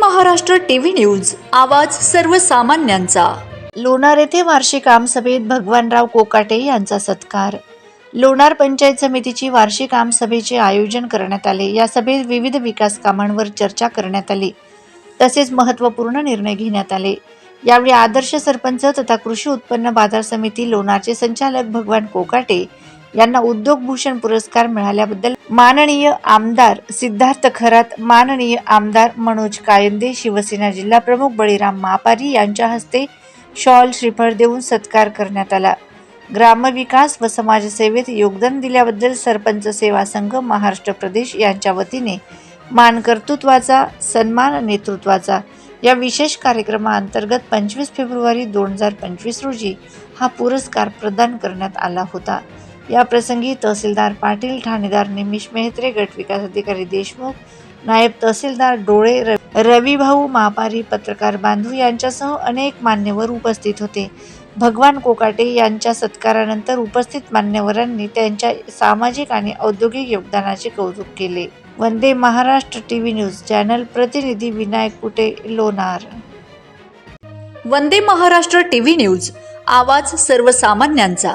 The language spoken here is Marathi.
महाराष्ट्र टीव्ही न्यूज आवाज सर्वसामान्यांचा. लोणार येथे वार्षिक आमसभेत भगवानराव कोकाटे यांचा सत्कार. लोणार पंचायत समितीची वार्षिक आमसभेचे आयोजन करण्यात आले. या सभेत विविध विकास कामांवर चर्चा करण्यात आली. तसेच महत्त्वपूर्ण निर्णय घेण्यात आले. यावेळी आदर्श सरपंच तथा कृषी उत्पन्न बाजार समिती लोणारचे संचालक भगवान कोकाटे यांना उद्योगभूषण पुरस्कार मिळाल्याबद्दल माननीय आमदार सिद्धार्थ खरात माननीय आमदार मनोज कायंदे शिवसेना जिल्हा प्रमुख बळीराम मापारी यांच्या हस्ते शॉल श्रीफळ देऊन सत्कार करण्यात आला. ग्रामविकास व समाजसेवेत योगदान दिल्याबद्दल सरपंच सेवा संघ महाराष्ट्र प्रदेश यांच्या वतीने मान कर्तृत्वाचा सन्मान नेतृत्वाचा या विशेष कार्यक्रमाअंतर्गत पंचवीस फेब्रुवारी दोन हजार पंचवीस रोजी हा पुरस्कार प्रदान करण्यात आला होता. या प्रसंगी तहसीलदार पाटील ठाणेदार निमिष मेहत्रे गट विकास अधिकारी देशमुख नायब तहसीलदार डोळे र- रविभाऊ मापारी पत्रकार बांधू यांच्यासह अनेक मान्यवर उपस्थित होते. भगवान कोकाटे यांच्या सत्कारानंतर उपस्थित मान्यवरांनी त्यांच्या सामाजिक आणि औद्योगिक योगदानाचे कौतुक केले. Vande Maharashtra T V news channel प्रतिनिधी Vinayak Kute Lonar. Vande Maharashtra T V news आवाज सर्वसामान्यांचा.